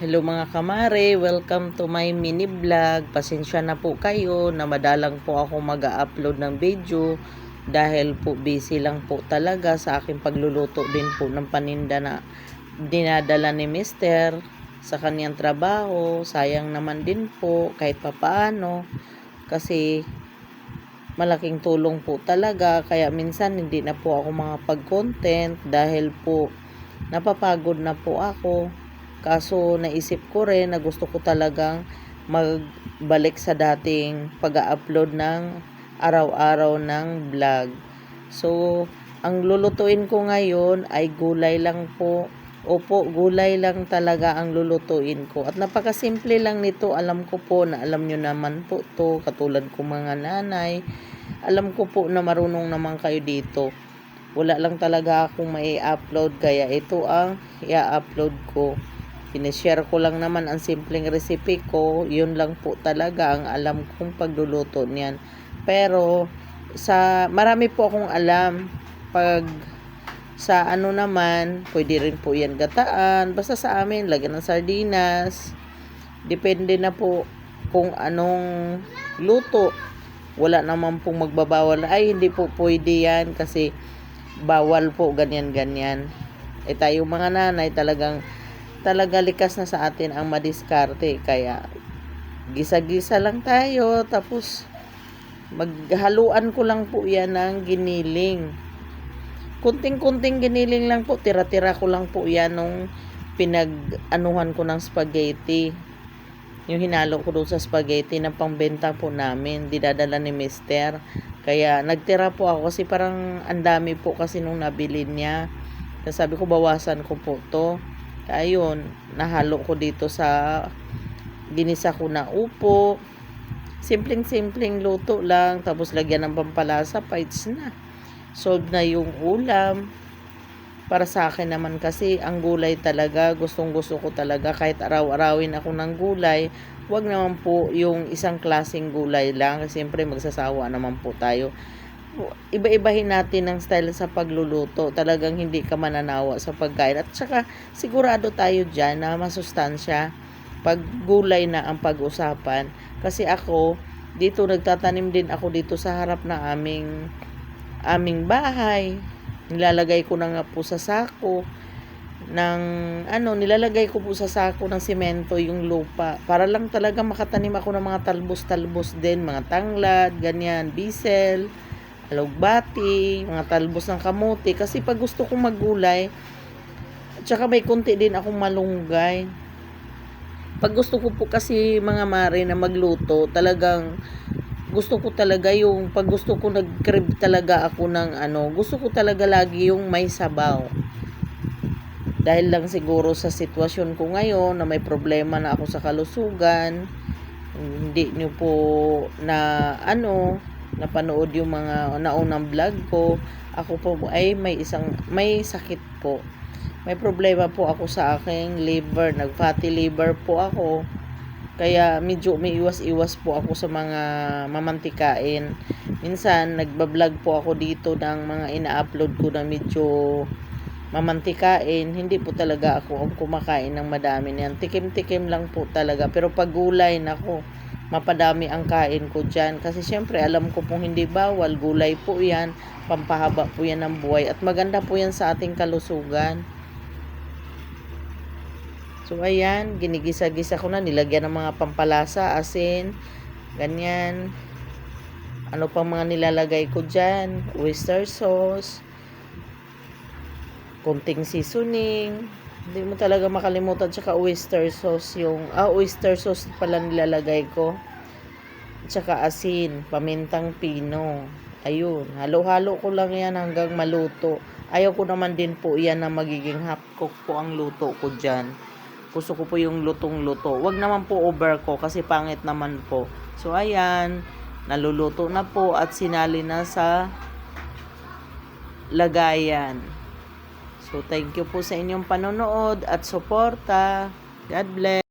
Hello mga kamare, welcome to my mini vlog. Pasensya na po kayo na madalang po ako mag-upload ng video dahil po busy lang po talaga sa aking pagluluto din po ng paninda na dinadala ni Mister sa kanyang trabaho. Sayang naman din po kahit papaano kasi malaking tulong po talaga kaya minsan hindi na po ako makapag-content dahil po napapagod na po ako Kaso naisip ko rin na gusto ko talagang magbalik sa dating pag-upload ng araw-araw ng vlog. So, ang lulutuin ko ngayon ay gulay lang po. Opo, gulay lang talaga ang lulutuin ko. At napakasimple lang nito. Alam ko po na alam nyo naman po to katulad ko mga nanay. Alam ko po na marunong naman kayo dito. Wala lang talaga akong mai upload kaya ito ang i-upload ko. Sinishare ko lang naman ang simpleng recipe ko. Yun lang po talaga ang alam kong pagluluto niyan. Pero, sa marami po akong alam. Pag sa ano naman, pwede rin po yan gataan. Basta sa amin, lagyan ng sardinas. Depende na po kung anong luto. Wala naman pong magbabawal. Ay, hindi po pwede yan kasi bawal po ganyan-ganyan. Eh tayo mga nanay talagang talaga likas na sa atin ang madiskarte. Kaya, gisa-gisa lang tayo. Tapos, maghaluan ko lang po yan ng giniling. Kunting-kunting giniling lang po. Tira-tira ko lang po yan nung pinag-anuhan ko ng spaghetti. Yung hinalo ko doon sa spaghetti na pangbenta po namin. Didadala ni mister. Kaya, nagtira po ako kasi parang andami po kasi nung nabili niya. Kaya sabi ko, bawasan ko po to ayun, nahalo ko dito sa ginisa ko na upo. Simpleng-simpleng luto lang. Tapos lagyan ng pampalasa, pites na. Solve na yung ulam. Para sa akin naman kasi, ang gulay talaga, gustong gusto ko talaga. Kahit araw-arawin ako ng gulay, wag naman po yung isang klaseng gulay lang. Siyempre, magsasawa naman po tayo iba-ibahin natin ang style sa pagluluto. Talagang hindi ka mananawa sa pagkain. At saka, sigurado tayo dyan na masustansya pag gulay na ang pag-usapan. Kasi ako, dito nagtatanim din ako dito sa harap ng aming aming bahay. Nilalagay ko na nga po sa sako ng ano, nilalagay ko po sa sako ng simento yung lupa para lang talaga makatanim ako ng mga talbos-talbos din, mga tanglad, ganyan, bisel alugbati, mga talbos ng kamote. Kasi pag gusto kong maggulay, at saka may konti din akong malunggay. Pag gusto ko po kasi mga mare na magluto, talagang gusto ko talaga yung pag gusto ko nag-crib talaga ako ng ano, gusto ko talaga lagi yung may sabaw. Dahil lang siguro sa sitwasyon ko ngayon na may problema na ako sa kalusugan, hindi niyo po na ano, napanood yung mga naunang vlog ko, ako po ay may isang may sakit po. May problema po ako sa aking liver, nag-fatty liver po ako. Kaya medyo may iwas-iwas po ako sa mga mamantikain. Minsan nagba-vlog po ako dito ng mga ina-upload ko na medyo mamantikain. Hindi po talaga ako ang kumakain ng madami niyan. Tikim-tikim lang po talaga. Pero pag gulay, nako, mapadami ang kain ko dyan. Kasi syempre, alam ko pong hindi bawal. Gulay po yan. Pampahaba po yan ng buhay. At maganda po yan sa ating kalusugan. So, ayan. Ginigisa-gisa ko na. Nilagyan ng mga pampalasa, asin, ganyan. Ano pang mga nilalagay ko dyan? Oyster sauce. Kunting seasoning hindi mo talaga makalimutan tsaka oyster sauce yung ah oyster sauce pala nilalagay ko. Tsaka asin pamintang pino. Ayun halo-halo ko lang yan hanggang maluto. Ayaw ko naman din po yan na magiging half cook po ang luto ko dyan. Gusto ko po yung lutong luto wag naman po over ko kasi pangit naman po. So ayan naluluto na po at sinali na sa lagayan So, thank you po sa inyong panonood at suporta. God bless.